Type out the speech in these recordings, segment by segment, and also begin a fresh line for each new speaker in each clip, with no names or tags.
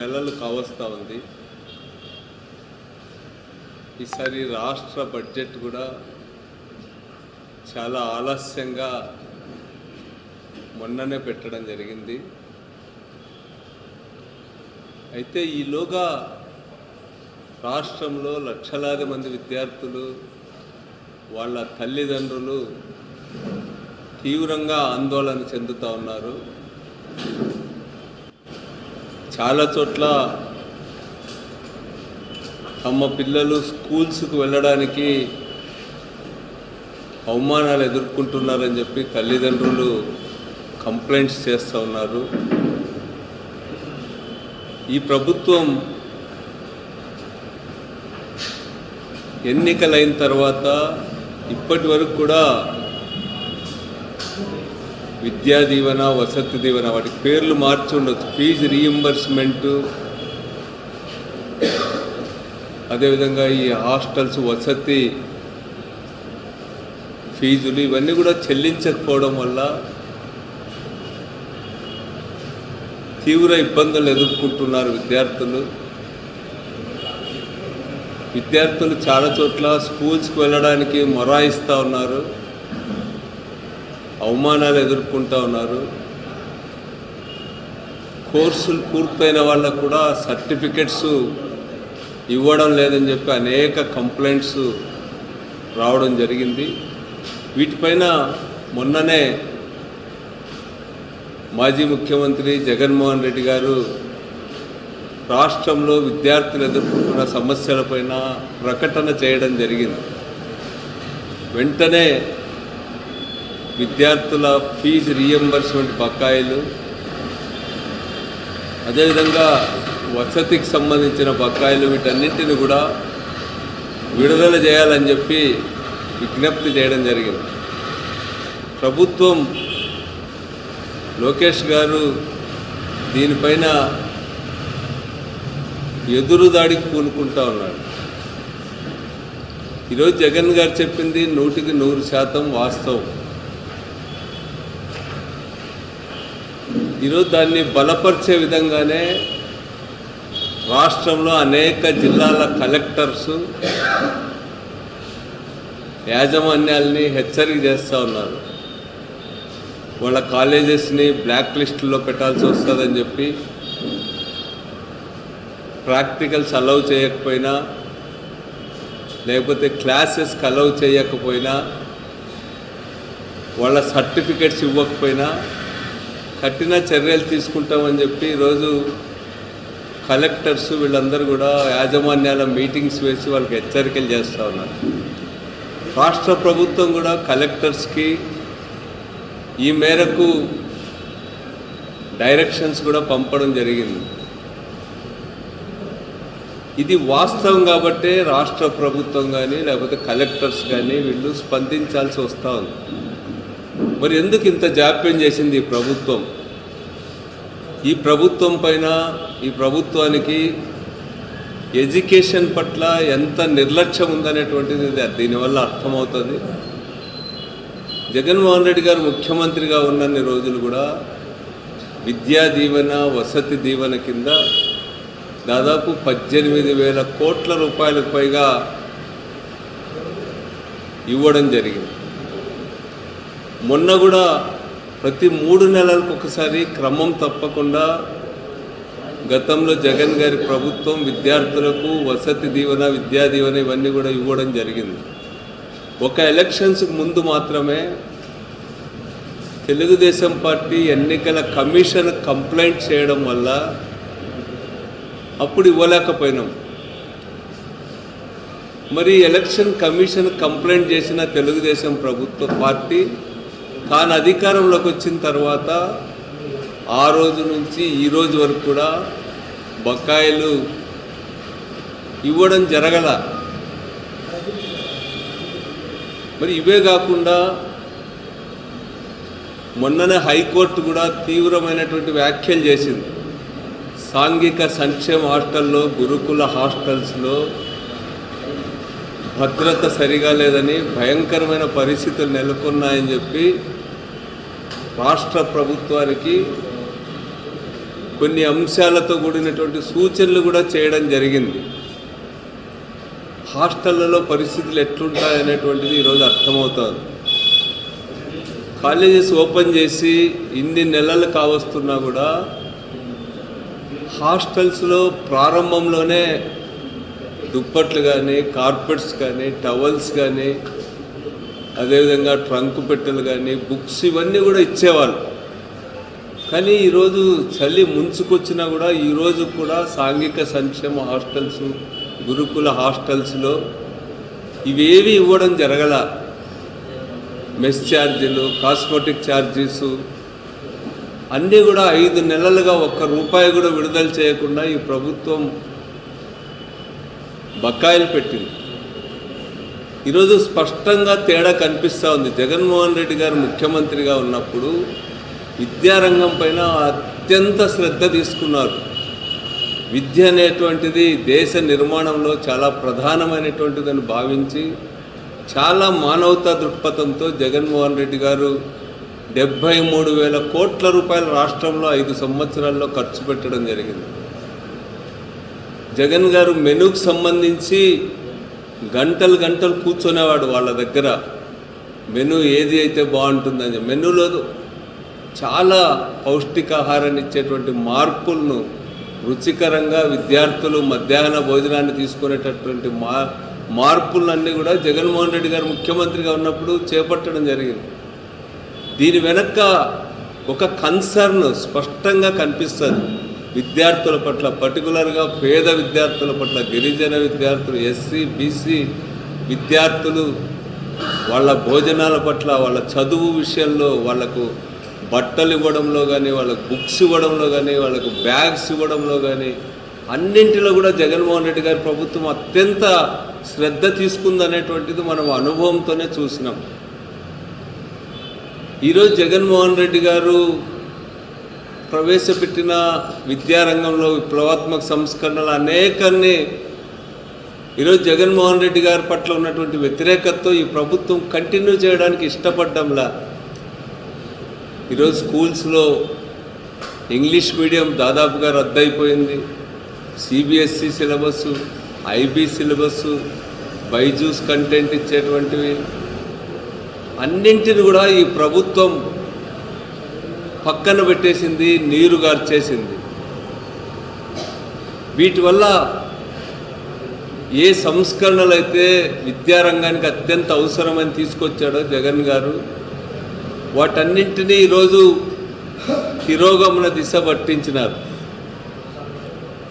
నెలలు కావస్తా ఉంది. ఈసారి రాష్ట్ర బడ్జెట్ కూడా చాలా ఆలస్యంగా మొన్ననే పెట్టడం జరిగింది. అయితే ఈలోగా రాష్ట్రంలో లక్షలాది మంది విద్యార్థులు వాళ్ళ తల్లిదండ్రులు తీవ్రంగా ఆందోళన చెందుతూ ఉన్నారు. చాలా చోట్ల తమ పిల్లలు స్కూల్స్కు వెళ్ళడానికి అవమానాలు ఎదుర్కొంటున్నారని చెప్పి తల్లిదండ్రులు కంప్లైంట్స్ చేస్తూ ఉన్నారు. ఈ ప్రభుత్వం ఎన్నికలైన తర్వాత ఇప్పటి వరకు కూడా విద్యా దీవెన వసతి దీవెన వాటి పేర్లు మార్చి ఉండొచ్చు. ఫీజు రీఎంబర్స్మెంటు అదేవిధంగా ఈ హాస్టల్స్ వసతి ఫీజులు ఇవన్నీ కూడా చెల్లించకపోవడం వల్ల తీవ్ర ఇబ్బందులు ఎదుర్కొంటున్నారు విద్యార్థులు. విద్యార్థులు చాలా చోట్ల స్కూల్స్కి వెళ్ళడానికి మొరాయిస్తూ ఉన్నారు. అవమానాలు ఎదుర్కొంటూ ఉన్నారు. కోర్సులు పూర్తయిన వాళ్ళకు కూడా సర్టిఫికెట్స్ ఇవ్వడం లేదని చెప్పి అనేక కంప్లైంట్స్ రావడం జరిగింది. వీటిపైన మొన్ననే మాజీ ముఖ్యమంత్రి జగన్మోహన్ రెడ్డి గారు రాష్ట్రంలో విద్యార్థులు ఎదుర్కొంటున్న సమస్యలపైన ప్రకటన చేయడం జరిగింది. వెంటనే విద్యార్థుల ఫీజు రీఎంబర్స్మెంట్ బకాయిలు. అదేవిధంగా వసతికి సంబంధించిన బకాయిలు వీటన్నింటిని కూడా విడుదల చేయాలని చెప్పి విజ్ఞప్తి చేయడం జరిగింది. ప్రభుత్వం లోకేష్ గారు దీనిపైన ఎదురుదాడికి పూనుకుంటా ఉన్నాడు. ఈరోజు జగన్ గారు చెప్పింది నూటికి నూరు శాతం వాస్తవం. ఈరోజు దాన్ని బలపరిచే విధంగానే రాష్ట్రంలో అనేక జిల్లాల కలెక్టర్స్ యాజమాన్యాల్ని హెచ్చరిక చేస్తూ ఉన్నారు. వాళ్ళ కాలేజెస్ని బ్లాక్ లిస్టులో పెట్టాల్సి వస్తుందని చెప్పి ప్రాక్టికల్స్ అలౌ చేయకపోయినా లేకపోతే క్లాసెస్కి అలౌ చేయకపోయినా వాళ్ళ సర్టిఫికెట్స్ ఇవ్వకపోయినా కఠిన చర్యలు తీసుకుంటామని చెప్పి ఈరోజు కలెక్టర్స్ వీళ్ళందరూ కూడా యాజమాన్యాల మీటింగ్స్ వేసి వాళ్ళకి హెచ్చరికలు చేస్తూ ఉన్నారు. రాష్ట్ర ప్రభుత్వం కూడా కలెక్టర్స్కి ఈ మేరకు డైరెక్షన్స్ కూడా పంపడం జరిగింది. ఇది వాస్తవం కాబట్టే రాష్ట్ర ప్రభుత్వం కానీ లేకపోతే కలెక్టర్స్ కానీ వీళ్ళు స్పందించాల్సి వస్తూ ఉంది. మరి ఎందుకు ఇంత జాప్యం చేసింది ఈ ప్రభుత్వం? ఈ ప్రభుత్వం పైన ఈ ప్రభుత్వానికి ఎడ్యుకేషన్ పట్ల ఎంత నిర్లక్ష్యం ఉందనేటువంటిది దీనివల్ల అర్థమవుతుంది. జగన్మోహన్ రెడ్డి గారు ముఖ్యమంత్రిగా ఉన్నన్ని రోజులు కూడా విద్యా దీవెన వసతి దీవెన కింద దాదాపు పద్దెనిమిది వేల కోట్ల రూపాయలకు పైగా ఇవ్వడం జరిగింది. మొన్న కూడా ప్రతి మూడు నెలలకు ఒకసారి క్రమం తప్పకుండా గతంలో జగన్ గారి ప్రభుత్వం విద్యార్థులకు వసతి దీవెన విద్యా దీవెన ఇవన్నీ కూడా ఇవ్వడం జరిగింది. ఒక ఎలక్షన్స్కి ముందు మాత్రమే తెలుగుదేశం పార్టీ ఎన్నికల కమిషన్ కంప్లైంట్ చేయడం వల్ల అప్పుడు ఇవ్వలేకపోయినాం. మరి ఎలక్షన్ కమిషన్ కంప్లైంట్ చేసిన తెలుగుదేశం ప్రభుత్వ పార్టీ తాను అధికారంలోకి వచ్చిన తర్వాత ఆ రోజు నుంచి ఈ రోజు వరకు కూడా బకాయిలు ఇవ్వడం జరగల. మరి ఇవే కాకుండా మొన్ననే హైకోర్టు కూడా తీవ్రమైనటువంటి వ్యాఖ్యలు చేసింది. సాంఘిక సంక్షేమ హాస్టల్లో గురుకుల హాస్టల్స్లో భద్రత సరిగా లేదని భయంకరమైన పరిస్థితులు నెలకొన్నాయని చెప్పి రాష్ట్ర ప్రభుత్వానికి కొన్ని అంశాలతో కూడినటువంటి సూచనలు కూడా చేయడం జరిగింది. హాస్టళ్ళలో పరిస్థితులు ఎట్లుంటాయనేటువంటిది ఈరోజు అర్థమవుతుంది. కాలేజెస్ ఓపెన్ చేసి ఇన్ని నెలలు కావస్తున్నా కూడా హాస్టల్స్లో ప్రారంభంలోనే దుప్పట్లు కానీ కార్పెట్స్ కానీ టవల్స్ కానీ అదేవిధంగా ట్రంక్ పెట్టెలు కానీ బుక్స్ ఇవన్నీ కూడా ఇచ్చేవాళ్ళు. కానీ ఈరోజు చలి ముంచుకొచ్చినా కూడా ఈరోజు కూడా సాంఘిక సంక్షేమ హాస్టల్స్ గురుకుల హాస్టల్స్లో ఇవేవి ఇవ్వడం జరగల. మెస్ ఛార్జీలు కాస్మెటిక్ ఛార్జీస్ అన్నీ కూడా ఐదు నెలలుగా ఒక్క రూపాయి కూడా విడుదల చేయకుండా ఈ ప్రభుత్వం బకాయిలు పెట్టింది. ఈరోజు స్పష్టంగా తేడా కనిపిస్తూ ఉంది. జగన్మోహన్ రెడ్డి గారు ముఖ్యమంత్రిగా ఉన్నప్పుడు విద్యారంగం పైన అత్యంత శ్రద్ధ తీసుకున్నారు. విద్య అనేటువంటిది దేశ నిర్మాణంలో చాలా ప్రధానమైనటువంటిదని భావించి చాలా మానవతా దృక్పథంతో జగన్మోహన్ రెడ్డి గారు డెబ్భై మూడు వేల కోట్ల రూపాయల రాష్ట్రంలో ఐదు సంవత్సరాల్లో ఖర్చు పెట్టడం జరిగింది. జగన్ గారు మెనూకు సంబంధించి గంటలు గంటలు కూర్చునేవాడు వాళ్ళ దగ్గర. మెనూ ఏది అయితే బాగుంటుందని మెనూలో చాలా పౌష్టికాహారాన్ని ఇచ్చేటువంటి మార్పులను రుచికరంగా విద్యార్థులు మధ్యాహ్న భోజనాన్ని తీసుకునేటటువంటి మా మార్పులన్నీ కూడా జగన్మోహన్ రెడ్డి గారు ముఖ్యమంత్రిగా ఉన్నప్పుడు చేపట్టడం జరిగింది. దీని వెనక ఒక కన్సర్న్ స్పష్టంగా కనిపిస్తుంది. విద్యార్థుల పట్ల పర్టికులర్గా పేద విద్యార్థుల పట్ల గిరిజన విద్యార్థులు ఎస్సీ బీసీ విద్యార్థులు వాళ్ళ భోజనాల పట్ల వాళ్ళ చదువు విషయంలో వాళ్ళకు బట్టలు ఇవ్వడంలో కానీ వాళ్ళకు బుక్స్ ఇవ్వడంలో కానీ వాళ్ళకు బ్యాగ్స్ ఇవ్వడంలో కానీ అన్నింటిలో కూడా జగన్మోహన్ రెడ్డి గారి ప్రభుత్వం అత్యంత శ్రద్ధ తీసుకుందనేటువంటిది మనం అనుభవంతోనే చూసినాం. ఈరోజు జగన్మోహన్ రెడ్డి గారు ప్రవేశపెట్టిన విద్యారంగంలో విప్లవాత్మక సంస్కరణలు అనేకాన్ని ఈరోజు జగన్మోహన్ రెడ్డి గారి పట్ల ఉన్నటువంటి వ్యతిరేకతతో ఈ ప్రభుత్వం కంటిన్యూ చేయడానికి ఇష్టపడ్డంలా. ఈరోజు స్కూల్స్లో ఇంగ్లీష్ మీడియం దాదాపుగా రద్దయిపోయింది. C B S E syllabus IB syllabus Byju's content ఇచ్చేటువంటివి. అన్నింటిని కూడా ఈ ప్రభుత్వం పక్కన పెట్టేసింది నీరు గార్చేసింది. వీటి వల్ల ఏ సంస్కరణలు అయితే విద్యారంగానికి అత్యంత అవసరమని తీసుకొచ్చాడో జగన్ గారు వాటన్నింటినీ ఈరోజు తిరోగమన దిశ పట్టించినారు.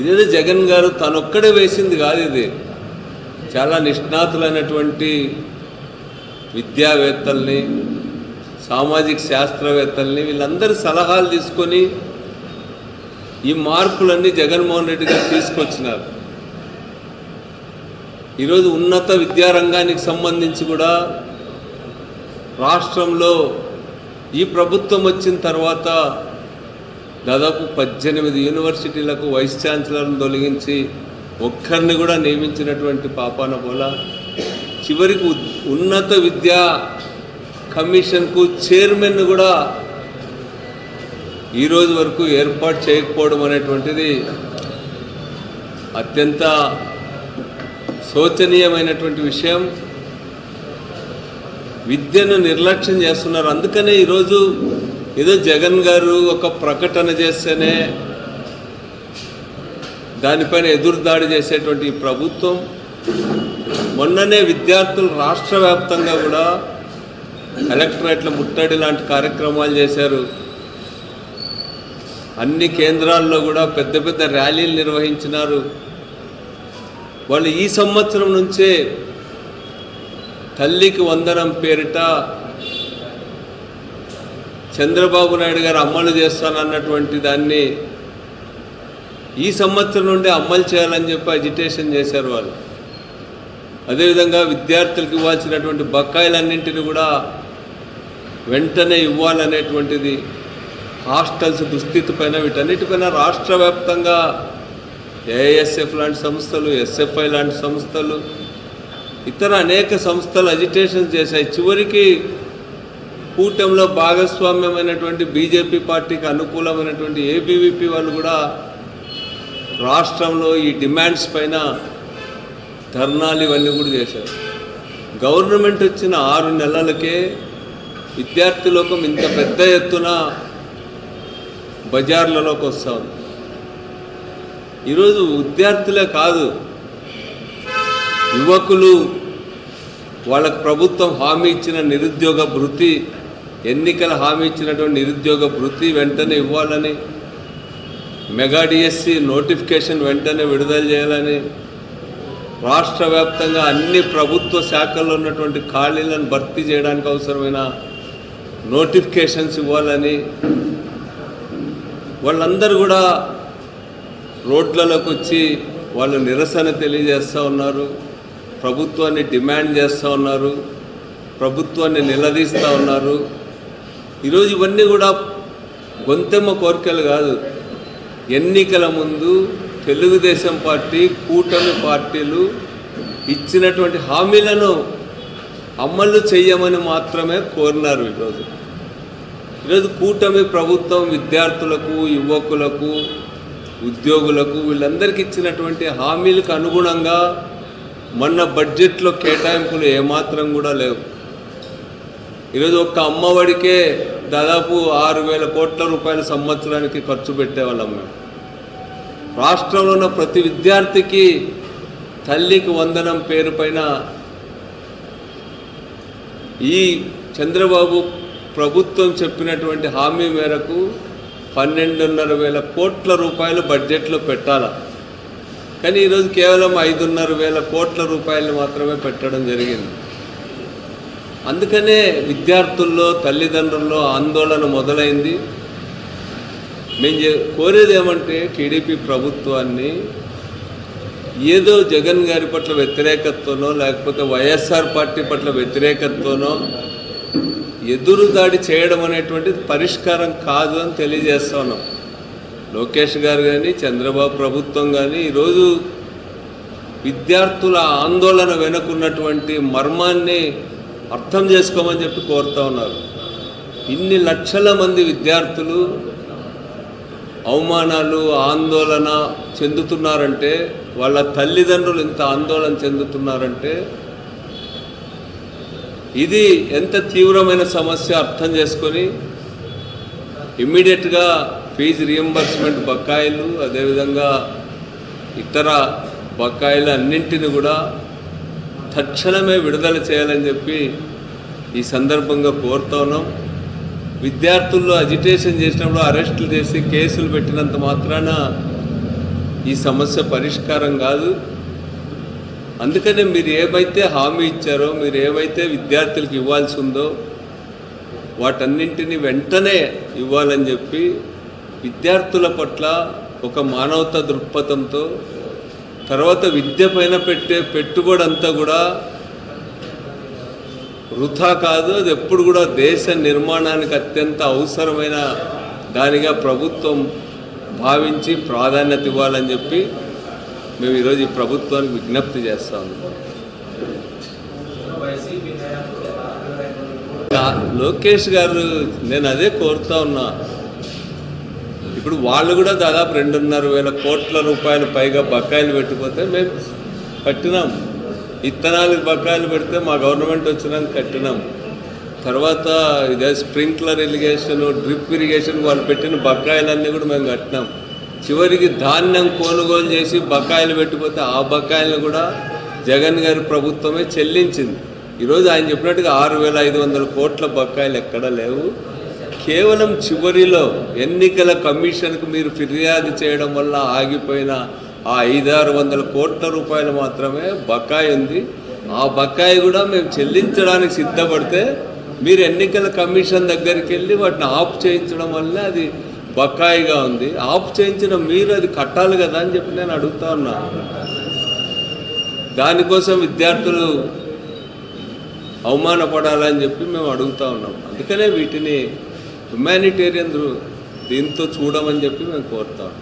ఇదేదో జగన్ గారు తనొక్కడే వేసింది కాదు ఇది. చాలా నిష్ణాతులైనటువంటి విద్యావేత్తల్ని సామాజిక శాస్త్రవేత్తల్ని వీళ్ళందరి సలహాలు తీసుకొని ఈ మార్పులన్నీ జగన్మోహన్ రెడ్డి గారు తీసుకొచ్చినారు. ఈరోజు ఉన్నత విద్యారంగానికి సంబంధించి కూడా రాష్ట్రంలో ఈ ప్రభుత్వం వచ్చిన తర్వాత దాదాపు పద్దెనిమిది యూనివర్సిటీలకు వైస్ ఛాన్సలర్ను తొలగించి ఒక్కరిని కూడా నియమించినటువంటి పాపాన పోల చివరికి ఉ- ఉన్నత విద్యా కమిషన్కు చైర్మన్ కూడా ఈ రోజు వరకు ఏర్పాటు చేయకపోవడం అనేటువంటిది అత్యంత శోచనీయమైనటువంటి విషయం. విద్యను నిర్లక్ష్యం చేస్తున్నారు. అందుకనే ఈరోజు ఏదో జగన్ గారు ఒక ప్రకటన చేస్తేనే దానిపైన ఎదురుదాడి చేసేటువంటి ప్రభుత్వం. మొన్ననే విద్యార్థులు రాష్ట్ర వ్యాప్తంగా కూడా కలెక్టరేట్ల ముట్టడి లాంటి కార్యక్రమాలు చేశారు. అన్ని కేంద్రాల్లో కూడా పెద్ద పెద్ద ర్యాలీలు నిర్వహించినారు. వాళ్ళు ఈ సంవత్సరం నుంచే తల్లికి వందనం పేరిట చంద్రబాబు నాయుడు గారు అమలు చేస్తానన్నటువంటి దాన్ని ఈ సంవత్సరం నుండి అమలు చేయాలని చెప్పి అజిటేషన్ చేశారు వాళ్ళు. అదేవిధంగా విద్యార్థులకు ఇవ్వాల్సినటువంటి బకాయిలన్నింటినీ కూడా వెంటనే ఇవ్వాలనేటువంటిది హాస్టల్స్ దుస్థితి పైన వీటన్నిటిపైన రాష్ట్ర వ్యాప్తంగా ఏఎస్ఎఫ్ లాంటి సంస్థలు ఎస్ఎఫ్ఐ లాంటి సంస్థలు ఇతర అనేక సంస్థలు అజిటేషన్ చేశాయి. చివరికి కూటమిలో భాగస్వామ్యమైనటువంటి బీజేపీ పార్టీకి అనుకూలమైనటువంటి ఏబీవీపీ వాళ్ళు కూడా రాష్ట్రంలో ఈ డిమాండ్స్ పైన ధర్నాలు ఇవన్నీ కూడా చేశారు. గవర్నమెంట్ వచ్చిన ఆరు నెలలకే విద్యార్థి లోకం ఇంత పెద్ద ఎత్తున బజార్లలోకి వస్తూ. ఉంది ఈరోజు విద్యార్థులే కాదు యువకులు వాళ్ళకు ప్రభుత్వం హామీ ఇచ్చిన నిరుద్యోగ భృతి ఎన్నికల హామీ ఇచ్చినటువంటి నిరుద్యోగ భృతి వెంటనే ఇవ్వాలని మెగా డిఎస్సి నోటిఫికేషన్ వెంటనే విడుదల చేయాలని రాష్ట్ర వ్యాప్తంగా అన్ని ప్రభుత్వ శాఖల్లో ఉన్నటువంటి ఖాళీలను భర్తీ చేయడానికి అవసరమైన నోటిఫికేషన్స్ ఇవ్వాలని వాళ్ళందరూ కూడా రోడ్లలోకి వచ్చి వాళ్ళు నిరసన తెలియజేస్తూ ఉన్నారు. ప్రభుత్వాన్ని డిమాండ్ చేస్తూ ఉన్నారు. ప్రభుత్వాన్ని నిలదీస్తూ ఉన్నారు. ఈరోజు ఇవన్నీ కూడా గొంతెమ్మ కోరికలు కాదు. ఎన్నికల ముందు తెలుగుదేశం పార్టీ కూటమి పార్టీలు ఇచ్చినటువంటి హామీలను అమలు చేయమని మాత్రమే కోరినారు ఈరోజు. ఈరోజు కూటమి ప్రభుత్వం విద్యార్థులకు యువకులకు ఉద్యోగులకు వీళ్ళందరికీ ఇచ్చినటువంటి హామీలకు అనుగుణంగా మొన్న బడ్జెట్లో కేటాయింపులు ఏమాత్రం కూడా లేవు. ఈరోజు ఒక్క అమ్మఒడికే దాదాపు ఆరు వేల కోట్ల రూపాయల సంవత్సరానికి ఖర్చు పెట్టేవాళ్ళం మేము. రాష్ట్రంలో ఉన్న ప్రతి విద్యార్థికి తల్లికి వందనం పేరు పైన ఈ చంద్రబాబు ప్రభుత్వం చెప్పినటువంటి హామీ మేరకు పన్నెండున్నర వేల కోట్ల రూపాయలు బడ్జెట్లో పెట్టాల? కానీ ఈరోజు కేవలం ఐదున్నర వేల కోట్ల రూపాయలు మాత్రమే పెట్టడం జరిగింది. అందుకనే విద్యార్థుల్లో తల్లిదండ్రుల్లో ఆందోళన మొదలైంది. మేము కోరేది ఏమంటే టీడీపీ ప్రభుత్వాన్ని ఏదో జగన్ గారి పట్ల వ్యతిరేకతతోనో లేకపోతే వైఎస్ఆర్ పార్టీ పట్ల వ్యతిరేకతతోనో ఎదురు దాడి చేయడం అనేటువంటిది పరిష్కారం కాదు అని తెలియజేస్తా ఉన్నాం. లోకేష్ గారు కానీ చంద్రబాబు ప్రభుత్వం కానీ ఈరోజు విద్యార్థుల ఆందోళన వెనుకున్నటువంటి మర్మాన్ని అర్థం చేసుకోమని చెప్పి కోరుతా ఉన్నారు. ఇన్ని లక్షల మంది విద్యార్థులు అవమానాలు ఆందోళన చెందుతున్నారంటే వాళ్ళ తల్లిదండ్రులు ఇంత ఆందోళన చెందుతున్నారంటే ఇది ఎంత తీవ్రమైన సమస్య అర్థం చేసుకొని ఇమ్మీడియట్గా ఫీజు రియంబర్స్మెంట్ బకాయిలు అదేవిధంగా ఇతర బకాయిలు అన్నింటిని కూడా తక్షణమే విడుదల చేయాలని చెప్పి ఈ సందర్భంగా కోరుతున్నాం విద్యార్థుల్లో అజిటేషన్ చేసినప్పుడు అరెస్టులు చేసి కేసులు పెట్టినంత మాత్రాన ఈ సమస్య పరిష్కారం కాదు. అందుకనే మీరు ఏమైతే హామీ ఇచ్చారో మీరు ఏమైతే విద్యార్థులకు ఇవ్వాల్సి ఉందో వాటన్నింటినీ వెంటనే ఇవ్వాలని చెప్పి విద్యార్థుల పట్ల ఒక మానవతా దృక్పథంతో తర్వాత విద్య పైన పెట్టే పెట్టుబడి అంతా కూడా వృధా కాదు అది ఎప్పుడు కూడా దేశ నిర్మాణానికి అత్యంత అవసరమైన దానిగా ప్రభుత్వం భావించి ప్రాధాన్యత ఇవ్వాలని చెప్పి మేము ఈరోజు ఈ ప్రభుత్వానికి విజ్ఞప్తి చేస్తాం లోకేష్ గారు నేను అదే కోరుతా ఉన్నా. ఇప్పుడు వాళ్ళు కూడా దాదాపు రెండున్నర వేల కోట్ల రూపాయలు పైగా బకాయిలు పెట్టిపోతే మేము కట్టినాం. ఇత్తనాలు బకాయిలు పెడితే మా గవర్నమెంట్ వచ్చినాక కట్టినాం. తర్వాత ఇదే స్ప్రింక్లర్ ఇరిగేషన్ డ్రిప్ ఇరిగేషన్ వాళ్ళు పెట్టిన బకాయిలన్నీ కూడా మేము కట్టినాం. చివరికి ధాన్యం కొనుగోలు చేసి బకాయిలు పెట్టిపోతే ఆ బకాయిలను కూడా జగన్ గారి ప్రభుత్వమే చెల్లించింది. ఈరోజు ఆయన చెప్పినట్టుగా ఆరు వేల ఐదు వందల కోట్ల బకాయిలు ఎక్కడా లేవు. కేవలం చివరిలో ఎన్నికల కమిషన్కు మీరు ఫిర్యాదు చేయడం వల్ల ఆగిపోయిన ఆ ఐదారు వందల కోట్ల రూపాయలు మాత్రమే బకాయి ఉంది. ఆ బకాయి కూడా మేము చెల్లించడానికి సిద్ధపడితే మీరు ఎన్నికల కమిషన్ దగ్గరికి వెళ్ళి వాటిని ఆఫ్ చేయించడం వల్ల అది బకాయిగా ఉంది. ఆఫ్ చేయించిన మీరు అది కట్టాలి కదా అని చెప్పి నేను అడుగుతా ఉన్నా. దానికోసం విద్యార్థులు అవమానపడాలని చెప్పి మేము అడుగుతా ఉన్నాం. అందుకనే వీటిని హ్యుమానిటేరియన్ దీంతో చూడమని చెప్పి మేము కోరుతాం